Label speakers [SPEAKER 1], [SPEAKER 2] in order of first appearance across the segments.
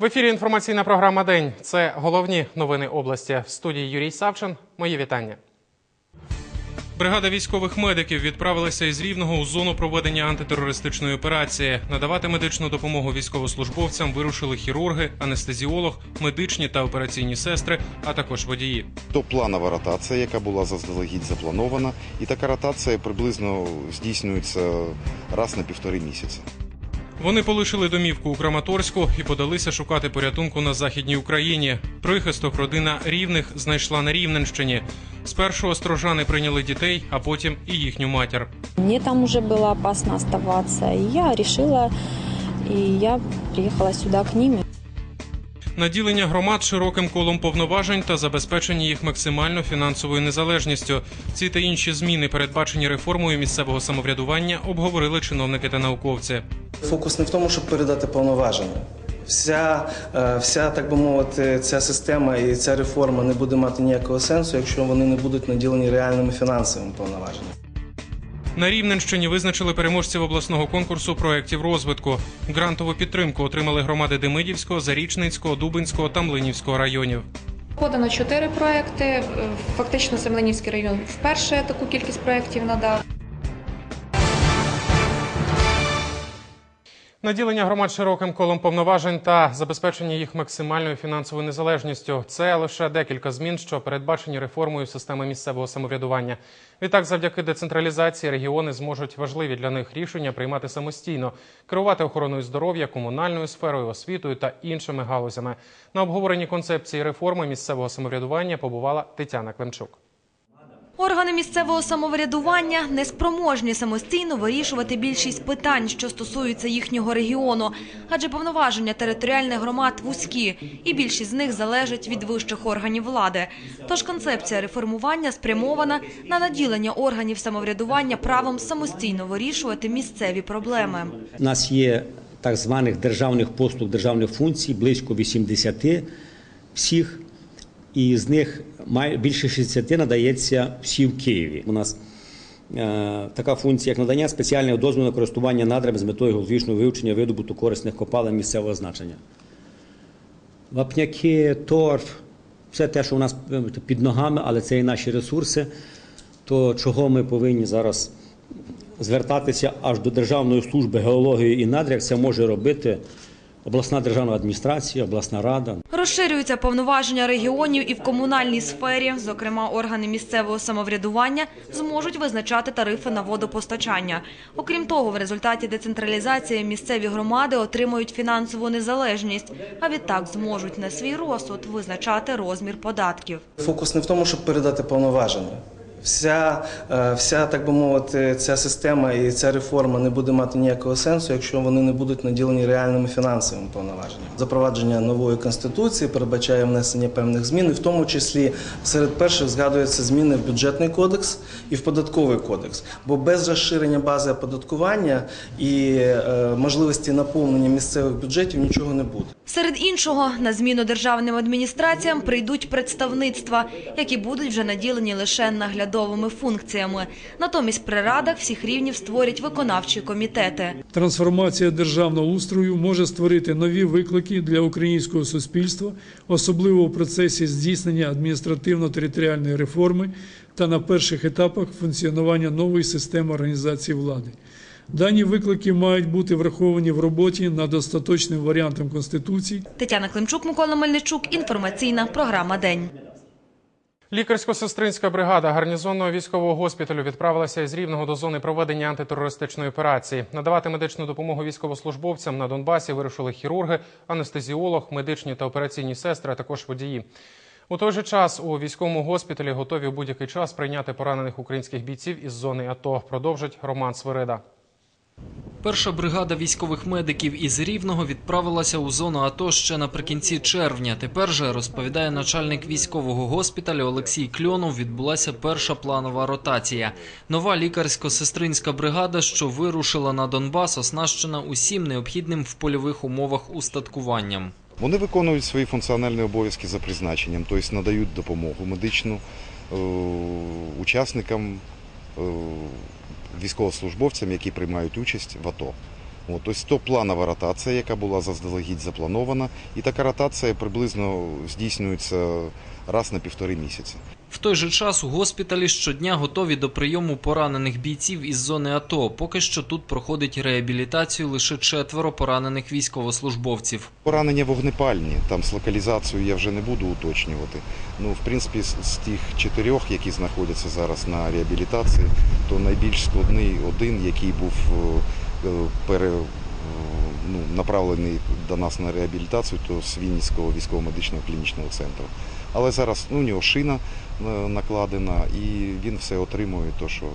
[SPEAKER 1] В ефірі інформаційна програма День. Це головні новини області. В студії Юрій Савчин. Мої вітання. Бригада військових медиків відправилася із Рівного у зону проведення антитерористичної операції. Надавати медичну допомогу військовослужбовцям вирушили хірурги, анестезіолог, медичні та операційні сестри, а також водії.
[SPEAKER 2] То планова ротація, яка була заздалегідь запланована, і така ротація приблизно здійснюється раз на півтори місяці.
[SPEAKER 1] Вони полишили домівку у Краматорську і подалися шукати порятунку на західній Україні. Прихисток родина рівних знайшла на Рівненщині. Спершу острожани прийняли дітей, а потім і їхню матір.
[SPEAKER 3] Мені там уже було опасно оставатися. і я вирішила, і я приїхала сюди к ним.
[SPEAKER 1] Наділення громад широким колом повноважень та забезпечення їх максимально фінансовою незалежністю. Ці та інші зміни, передбачені реформою місцевого самоврядування, обговорили чиновники та науковці.
[SPEAKER 4] Фокус не в тому, щоб передати повноваження. Вся, е, вся, так би мовити, ця система і ця реформа не буде мати ніякого сенсу, якщо вони не будуть наділені реальними фінансовими повноваженнями.
[SPEAKER 1] На Рівненщині визначили переможців обласного конкурсу проєктів розвитку. Грантову підтримку отримали громади Демидівського, Зарічницького, Дубинського та Млинівського районів.
[SPEAKER 5] Подано чотири проекти. Е, Фактично, Семленівський район вперше таку кількість проєктів надав.
[SPEAKER 1] Наділення громад широким колом повноважень та забезпечення їх максимальною фінансовою незалежністю це лише декілька змін, що передбачені реформою системи місцевого самоврядування. Відтак, завдяки децентралізації, регіони зможуть важливі для них рішення приймати самостійно, керувати охороною здоров'я, комунальною сферою, освітою та іншими галузями. На обговоренні концепції реформи місцевого самоврядування побувала Тетяна Климчук.
[SPEAKER 6] Органи місцевого самоврядування неспроможні самостійно вирішувати більшість питань, що стосуються їхнього регіону, адже повноваження територіальних громад вузькі, і більшість з них залежать від вищих органів влади. Тож концепція реформування спрямована на наділення органів самоврядування правом самостійно вирішувати місцеві проблеми.
[SPEAKER 7] У нас є так званих державних послуг, державних функцій близько 80 всіх, і з них май- більше 60 надається всі в Києві. У нас е, така функція, як надання спеціального дозволу на користування надрами з метою геологічного вивчення видобуту корисних копалин місцевого значення. Вапняки, торф, все те, що у нас е, під ногами, але це і наші ресурси, то чого ми повинні зараз звертатися аж до Державної служби геології і надряк, це може робити обласна державна адміністрація, обласна рада.
[SPEAKER 6] Розширюються повноваження регіонів і в комунальній сфері. Зокрема, органи місцевого самоврядування зможуть визначати тарифи на водопостачання. Окрім того, в результаті децентралізації місцеві громади отримують фінансову незалежність, а відтак зможуть на свій розсуд визначати розмір податків.
[SPEAKER 4] Фокус не в тому, щоб передати повноваження. Вся, е, вся, так би мовити, ця система і ця реформа не буде мати ніякого сенсу, якщо вони не будуть наділені реальними фінансовими повноваженнями. Запровадження нової конституції передбачає внесення певних змін, і в тому числі серед перших згадуються зміни в бюджетний кодекс і в податковий кодекс. Бо без розширення бази оподаткування і е, можливості наповнення місцевих бюджетів нічого не буде.
[SPEAKER 6] Серед іншого, на зміну державним адміністраціям прийдуть представництва, які будуть вже наділені лише наглядовими функціями. Натомість при радах всіх рівнів створять виконавчі комітети.
[SPEAKER 8] Трансформація державного устрою може створити нові виклики для українського суспільства, особливо у процесі здійснення адміністративно-територіальної реформи та на перших етапах функціонування нової системи організації влади. Дані виклики мають бути враховані в роботі над остаточним варіантом Конституції
[SPEAKER 6] Тетяна Климчук, Микола Мельничук. Інформаційна програма «День».
[SPEAKER 1] Лікарсько-сестринська бригада гарнізонного військового госпіталю відправилася із Рівного до зони проведення антитерористичної операції. Надавати медичну допомогу військовослужбовцям на Донбасі вирушили хірурги, анестезіолог, медичні та операційні сестри, а також водії. У той же час у військовому госпіталі готові в будь-який час прийняти поранених українських бійців із зони АТО. Продовжить Роман Свирида.
[SPEAKER 9] Перша бригада військових медиків із Рівного відправилася у зону АТО ще наприкінці червня. Тепер же, розповідає начальник військового госпіталю Олексій Кльонов, відбулася перша планова ротація. Нова лікарсько-сестринська бригада, що вирушила на Донбас, оснащена усім необхідним в польових умовах устаткуванням.
[SPEAKER 2] Вони виконують свої функціональні обов'язки за призначенням, тобто надають допомогу медичну е, учасникам, е, військовослужбовцям, які приймають участь в АТО. От, ось то планова ротація, яка була заздалегідь запланована, і така ротація приблизно здійснюється раз на півтори місяці.
[SPEAKER 9] В той же час у госпіталі щодня готові до прийому поранених бійців із зони АТО. Поки що тут проходить реабілітацію лише четверо поранених військовослужбовців.
[SPEAKER 2] Поранення вогнепальні, там з локалізацією я вже не буду уточнювати. Ну, в принципі, з, тих чотирьох, які знаходяться зараз на реабілітації, то найбільш складний один, який був е, пере, е, ну, направлений до нас на реабілітацію, то з Вінницького військово-медичного клінічного центру. Але зараз ну, у нього шина е, накладена, і він все отримує, то, що,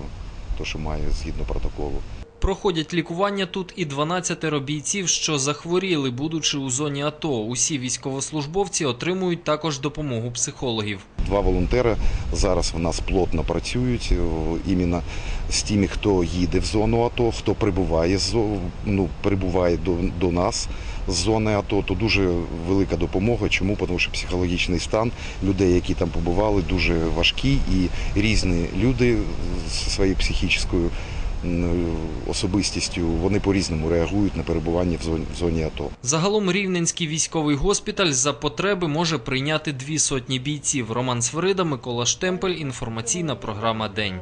[SPEAKER 2] то, що має згідно протоколу.
[SPEAKER 9] Проходять лікування тут і 12 бійців, що захворіли, будучи у зоні АТО. Усі військовослужбовці отримують також допомогу психологів.
[SPEAKER 2] Два волонтери зараз в нас плотно працюють о, іменно з тими, хто їде в зону АТО, хто прибуває ну, прибуває до, до нас з зони АТО, то дуже велика допомога. Чому? Тому що психологічний стан людей, які там побували, дуже важкий і різні люди зі своєю психічною особистістю вони по-різному реагують на перебування в зоні, в зоні АТО.
[SPEAKER 9] Загалом Рівненський військовий госпіталь за потреби може прийняти дві сотні бійців. Роман Свирида, Микола Штемпель. Інформаційна програма День.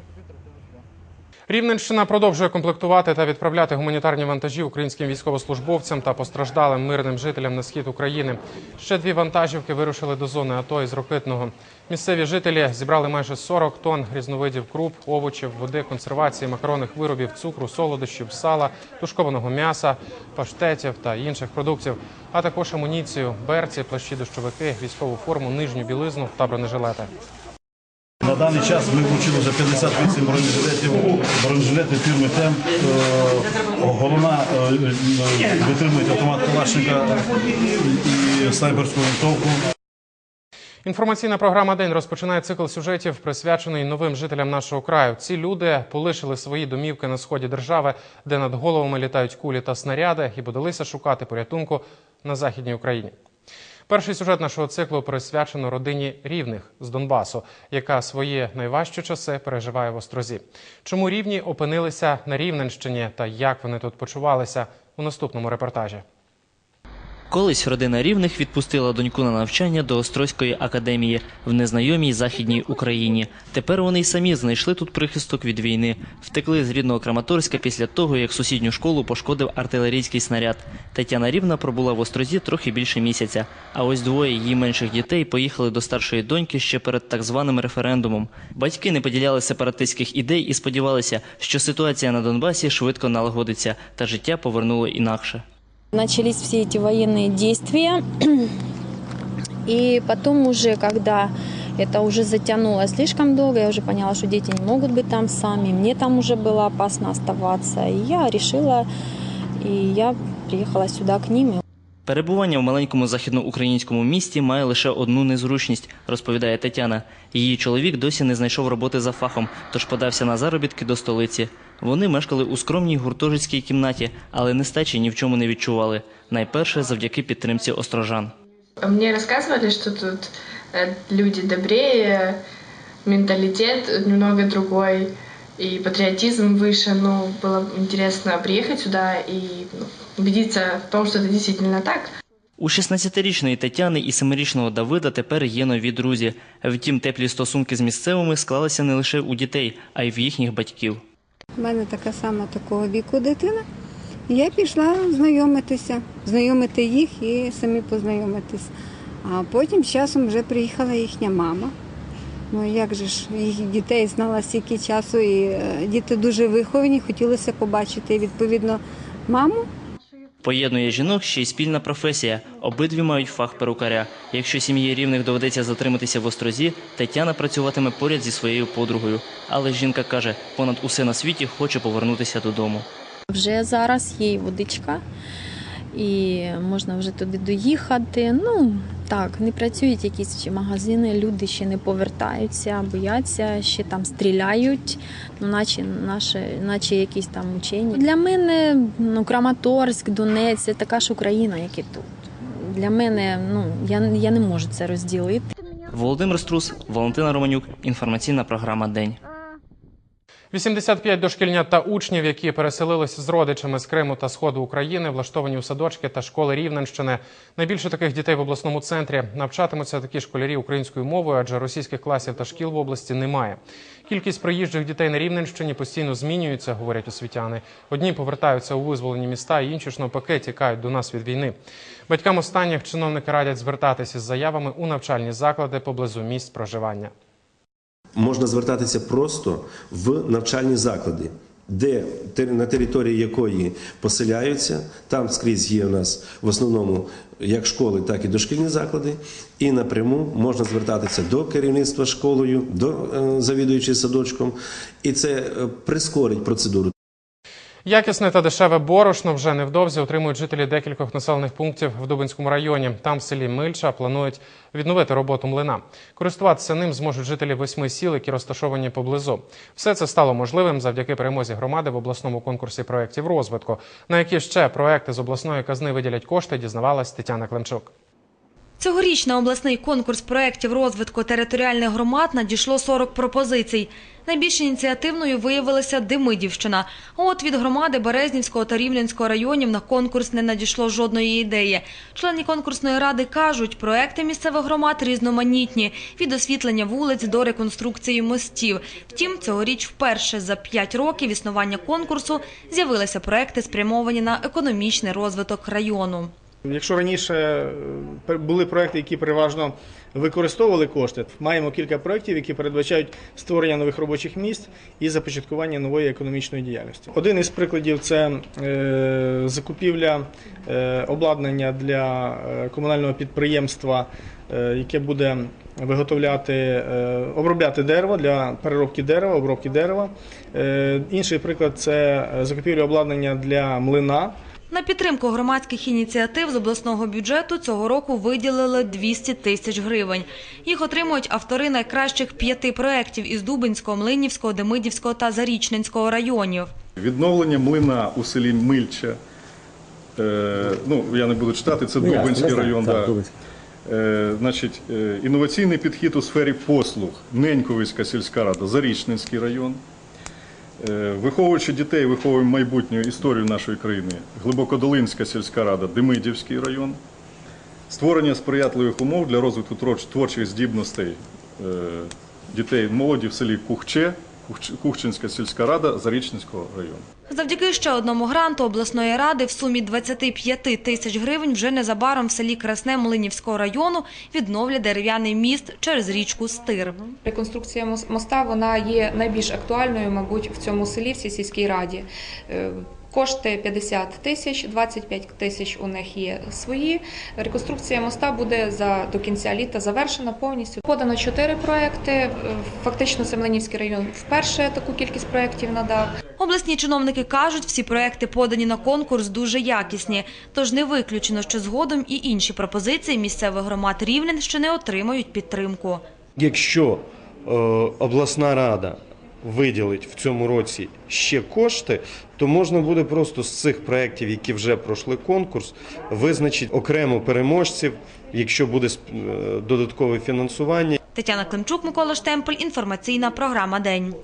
[SPEAKER 1] Рівненщина продовжує комплектувати та відправляти гуманітарні вантажі українським військовослужбовцям та постраждалим мирним жителям на схід України. Ще дві вантажівки вирушили до зони АТО із Рокитного. Місцеві жителі зібрали майже 40 тонн різновидів круп, овочів, води, консервації, макаронних виробів, цукру, солодощів, сала, тушкованого м'яса, паштетів та інших продуктів, а також амуніцію, берці, плащі, дощовики, військову форму, нижню білизну та бронежилети.
[SPEAKER 10] На даний час ми вручили вже 58 бронежилетів, бронежилети фірми Темп. Е, Головна е, е, витримують автомат Калашника і снайперську винтовку.
[SPEAKER 1] Інформаційна програма День розпочинає цикл сюжетів, присвячений новим жителям нашого краю. Ці люди полишили свої домівки на сході держави, де над головами літають кулі та снаряди, і подалися шукати порятунку на західній Україні. Перший сюжет нашого циклу присвячено родині рівних з Донбасу, яка свої найважчі часи переживає в Острозі. Чому рівні опинилися на Рівненщині та як вони тут почувалися у наступному репортажі.
[SPEAKER 11] Колись родина рівних відпустила доньку на навчання до Острозької академії в незнайомій західній Україні. Тепер вони й самі знайшли тут прихисток від війни. Втекли з рідного Краматорська після того, як сусідню школу пошкодив артилерійський снаряд. Тетяна Рівна пробула в Острозі трохи більше місяця. А ось двоє її менших дітей поїхали до старшої доньки ще перед так званим референдумом. Батьки не поділяли сепаратистських ідей і сподівалися, що ситуація на Донбасі швидко налагодиться та життя повернуло інакше.
[SPEAKER 3] Начались все эти военные действия. И потом уже, когда это уже затянуло слишком долго, я уже поняла, что дети не могут быть там сами. Мне там уже было опасно оставаться. И я решила, и я приехала сюда к ним.
[SPEAKER 11] Перебування в маленькому західноукраїнському місті має лише одну незручність, розповідає Тетяна. Її чоловік досі не знайшов роботи за фахом, тож подався на заробітки до столиці. Вони мешкали у скромній гуртожитській кімнаті, але нестачі ні в чому не відчували. Найперше завдяки підтримці острожан.
[SPEAKER 12] Мне рассказывали, что тут э, люди добрее, менталитет немного другой, и патриотизм выше. Ну, было интересно приехать сюда и ну, убедиться в том, что это действительно так.
[SPEAKER 11] У 16-річної Тетяни і 7-річного Давида тепер є нові друзі. Втім, теплі стосунки з місцевими склалися не лише у дітей, а й в їхніх батьків.
[SPEAKER 13] У мене така сама такого віку дитина. Я пішла знайомитися, знайомити їх і самі познайомитись. А потім з часом вже приїхала їхня мама. Ну як же ж їх дітей знала стільки часу, і е, діти дуже виховані, хотілося побачити відповідно маму.
[SPEAKER 11] Поєднує жінок ще й спільна професія. Обидві мають фах перукаря. Якщо сім'ї рівних доведеться затриматися в острозі, Тетяна працюватиме поряд зі своєю подругою. Але жінка каже, понад усе на світі хоче повернутися додому.
[SPEAKER 3] Вже зараз є водичка, і можна вже туди доїхати. Ну так, не працюють якісь магазини, люди ще не повертаються, бояться, ще там стріляють, ну, наче, наше, наче якісь там учені. Для мене ну, Краматорськ, Донець це така ж Україна, як і тут. Для мене ну, я, я не можу це розділити.
[SPEAKER 11] Володимир Струс, Валентина Романюк. Інформаційна програма День.
[SPEAKER 1] 85 дошкільнят та учнів, які переселились з родичами з Криму та Сходу України, влаштовані у садочки та школи Рівненщини. Найбільше таких дітей в обласному центрі навчатимуться такі школярі українською мовою, адже російських класів та шкіл в області немає. Кількість приїжджих дітей на Рівненщині постійно змінюється, говорять освітяни. Одні повертаються у визволені міста, інші ж навпаки тікають до нас від війни. Батькам останніх чиновники радять звертатися з заявами у навчальні заклади поблизу місць проживання.
[SPEAKER 14] Можна звертатися просто в навчальні заклади, де на території якої поселяються, там скрізь є у нас в основному як школи, так і дошкільні заклади. І напряму можна звертатися до керівництва школою, до е, завідуючої садочком, і це е, прискорить процедуру.
[SPEAKER 1] Якісне та дешеве борошно вже невдовзі отримують жителі декількох населених пунктів в Дубинському районі. Там в селі Мильча планують відновити роботу млина. Користуватися ним зможуть жителі восьми сіл, які розташовані поблизу. Все це стало можливим завдяки перемозі громади в обласному конкурсі проєктів розвитку. На які ще проекти з обласної казни виділять кошти, дізнавалась Тетяна Климчук.
[SPEAKER 6] Цьогоріч на обласний конкурс проєктів розвитку територіальних громад надійшло 40 пропозицій. Найбільш ініціативною виявилася Демидівщина. От від громади Березнівського та Рівненського районів на конкурс не надійшло жодної ідеї. Члени конкурсної ради кажуть, проекти місцевих громад різноманітні – від освітлення вулиць до реконструкції мостів. Втім, цьогоріч вперше за 5 років існування конкурсу з'явилися проекти, спрямовані на економічний розвиток району.
[SPEAKER 15] Якщо раніше е, були проекти, які переважно використовували кошти, маємо кілька проєктів, які передбачають створення нових робочих місць і започаткування нової економічної діяльності. Один із прикладів це е, закупівля е, обладнання для комунального підприємства, яке буде виготовляти, обробляти дерево для переробки дерева, обробки дерева. Інший приклад це закупівля обладнання для млина.
[SPEAKER 6] На підтримку громадських ініціатив з обласного бюджету цього року виділили 200 тисяч гривень. Їх отримують автори найкращих п'яти проєктів із Дубинського, Млинівського, Демидівського та Зарічненського районів.
[SPEAKER 16] Відновлення млина у селі Мильча. Е, ну, я не буду читати, це
[SPEAKER 7] Ну,
[SPEAKER 16] Дубинський район.
[SPEAKER 7] так,
[SPEAKER 16] да. Е, значить, е, інноваційний підхід у сфері послуг. Неньковицька сільська рада, Зарічненський район. Е, виховуючи дітей, виховуємо майбутню історію нашої країни. Глибокодолинська сільська рада, Демидівський район. Створення сприятливих умов для розвитку творчих здібностей е, дітей молоді в селі Кухче, Кухч- Кухчинська сільська рада Зарічницького району.
[SPEAKER 6] Завдяки ще одному гранту обласної ради в сумі 25 тисяч гривень вже незабаром в селі Красне Млинівського району відновлять дерев'яний міст через річку Стир.
[SPEAKER 5] Реконструкція мос- моста вона є найбільш актуальною, мабуть, в цьому селі, в цій сільській раді. Кошти 50 тисяч, 25 тисяч у них є свої. Реконструкція моста буде за до кінця літа завершена повністю. Подано чотири проекти. Фактично, Семенівський район вперше таку кількість проєктів надав.
[SPEAKER 6] Обласні чиновники кажуть, всі проекти подані на конкурс дуже якісні. Тож не виключено, що згодом і інші пропозиції місцевих громад Рівненщини отримають підтримку.
[SPEAKER 17] Якщо е, обласна рада виділить в цьому році ще кошти, то можна буде просто з цих проєктів, які вже пройшли конкурс, визначити окремо переможців, якщо буде е, додаткове фінансування.
[SPEAKER 6] Тетяна Климчук, Микола Штемпель. Інформаційна програма День.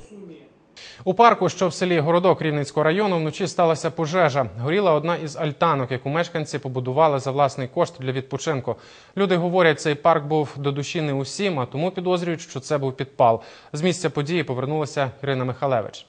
[SPEAKER 1] У парку, що в селі Городок Рівненського району, вночі сталася пожежа. Горіла одна із альтанок, яку мешканці побудували за власний кошт для відпочинку. Люди говорять, цей парк був до душі не усім, а тому підозрюють, що це був підпал. З місця події повернулася Ірина Михалевич.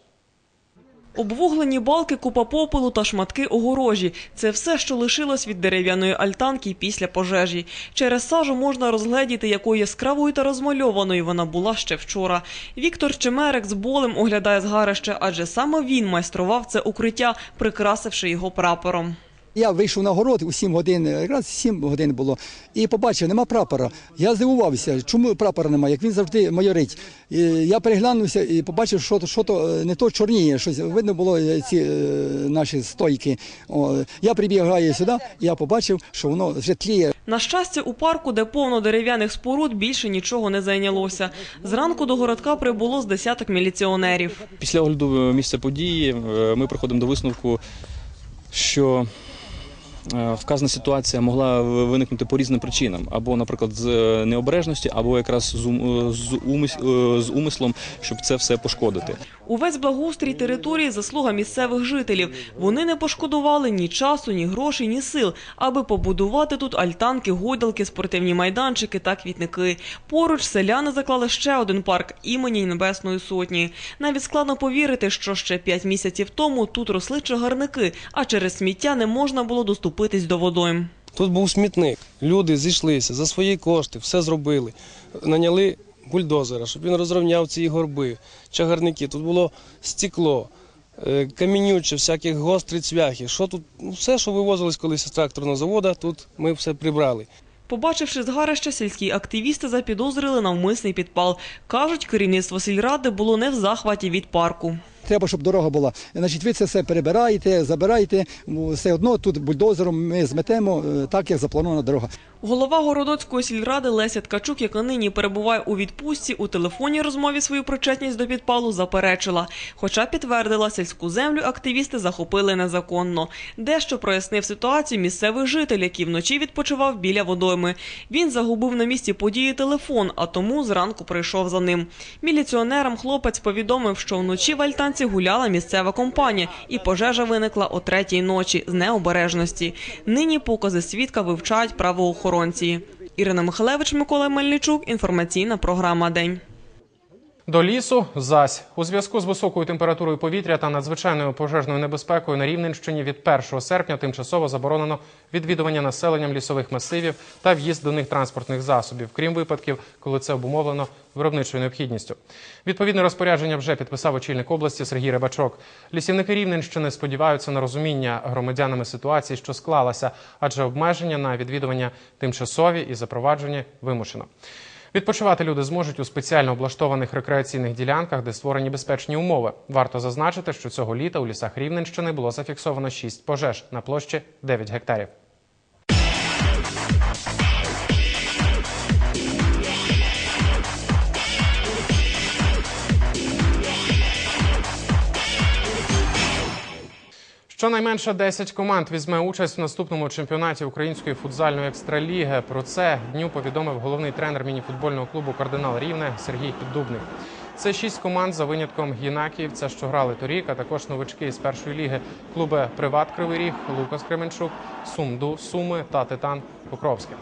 [SPEAKER 18] Обвуглені балки, купа попелу та шматки огорожі – це все, що лишилось від дерев'яної альтанки після пожежі. Через сажу можна розгледіти, якою яскравою та розмальованою вона була ще вчора. Віктор Чемерек з болем оглядає згарище, адже саме він майстрував це укриття, прикрасивши його прапором.
[SPEAKER 19] Я вийшов на город у 7 годин, якраз 7 годин було, і побачив, нема прапора. Я здивувався, чому прапора немає, як він завжди майорить. І я переглянувся і побачив, що, то- що то е, не то чорніє, щось видно було е, ці е, наші стойки. О, я прибігаю сюди, і я побачив, що воно вже тліє.
[SPEAKER 18] На щастя, у парку, де повно дерев'яних споруд, більше нічого не зайнялося. Зранку до городка прибуло з десяток міліціонерів.
[SPEAKER 20] Після огляду місця події е, ми приходимо до висновку, що вказана ситуація могла виникнути по різним причинам, або, наприклад, з е, необережності, або якраз з, ум- е, з, умис- е, з умислом, щоб це все пошкодити.
[SPEAKER 18] Увесь благоустрій території – заслуга місцевих жителів. Вони не пошкодували ні часу, ні грошей, ні сил, аби побудувати тут альтанки, гойдалки, спортивні майданчики та квітники. Поруч селяни заклали ще один парк імені Небесної Сотні. Навіть складно повірити, що ще п'ять місяців тому тут росли чагарники, а через сміття не можна було доступитись до водойм.
[SPEAKER 21] Тут був смітник. Люди зійшлися за свої кошти, все зробили. Наняли бульдозера, щоб він розрівняв ці горби, чагарники. Тут було стекло, е, камінюче, всяких гострі цвяхи. Що тут, ну, все, що вивозилось колись з тракторного заводу, тут ми все прибрали.
[SPEAKER 18] Побачивши згарища, сільські активісти запідозрили навмисний підпал. Кажуть, керівництво сільради було не в захваті від парку.
[SPEAKER 19] Треба, щоб дорога була. Значить, ви це все перебираєте, забираєте. Все одно тут бульдозером ми зметемо е, так, як запланована дорога.
[SPEAKER 18] Голова Городоцької сільради Леся Ткачук, яка нині перебуває у відпустці, у телефонній розмові свою причетність до підпалу заперечила. Хоча підтвердила, сільську землю активісти захопили незаконно. Дещо прояснив ситуацію місцевий житель, який вночі відпочивав біля водойми. Він загубив на місці події телефон, а тому зранку прийшов за ним. Міліціонерам хлопець повідомив, що вночі в Альтанці гуляла місцева компанія, і пожежа виникла о третій ночі з необережності. Нині покази свідка вивчають правоохоронці. Ірина Михалевич, Микола Мельничук. Інформаційна програма День.
[SPEAKER 1] До лісу зась у зв'язку з високою температурою повітря та надзвичайною пожежною небезпекою на Рівненщині від 1 серпня тимчасово заборонено відвідування населенням лісових масивів та в'їзд до них транспортних засобів, крім випадків, коли це обумовлено виробничою необхідністю. Відповідне розпорядження вже підписав очільник області Сергій Рибачок. Лісівники Рівненщини сподіваються на розуміння громадянами ситуації, що склалася, адже обмеження на відвідування тимчасові і запровадження вимушено. Відпочивати люди зможуть у спеціально облаштованих рекреаційних ділянках, де створені безпечні умови. Варто зазначити, що цього літа у лісах Рівненщини було зафіксовано 6 пожеж на площі 9 гектарів. Щонайменше 10 команд візьме участь в наступному чемпіонаті української футзальної екстраліги. Про це дню повідомив головний тренер мініфутбольного клубу Кардинал Рівне Сергій Піддубний. Це шість команд за винятком Єнакіївця, що грали торік, а також новички із першої ліги клуби Приват Кривий Ріг, Лукас Кременчук, Сумду Суми та Титан Покровське.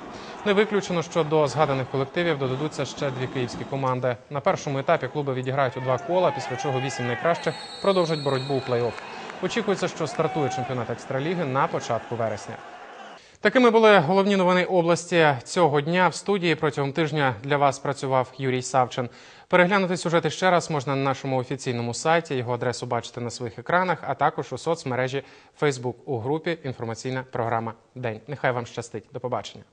[SPEAKER 1] Не виключено, що до згаданих колективів додадуться ще дві київські команди. На першому етапі клуби відіграють у два кола, після чого вісім найкращих продовжать боротьбу у плей-офф. Очікується, що стартує чемпіонат екстраліги на початку вересня. Такими були головні новини області цього дня. В студії протягом тижня для вас працював Юрій Савчин. Переглянути сюжети ще раз можна на нашому офіційному сайті. Його адресу бачите на своїх екранах, а також у соцмережі Facebook у групі Інформаційна програма День. Нехай вам щастить. До побачення.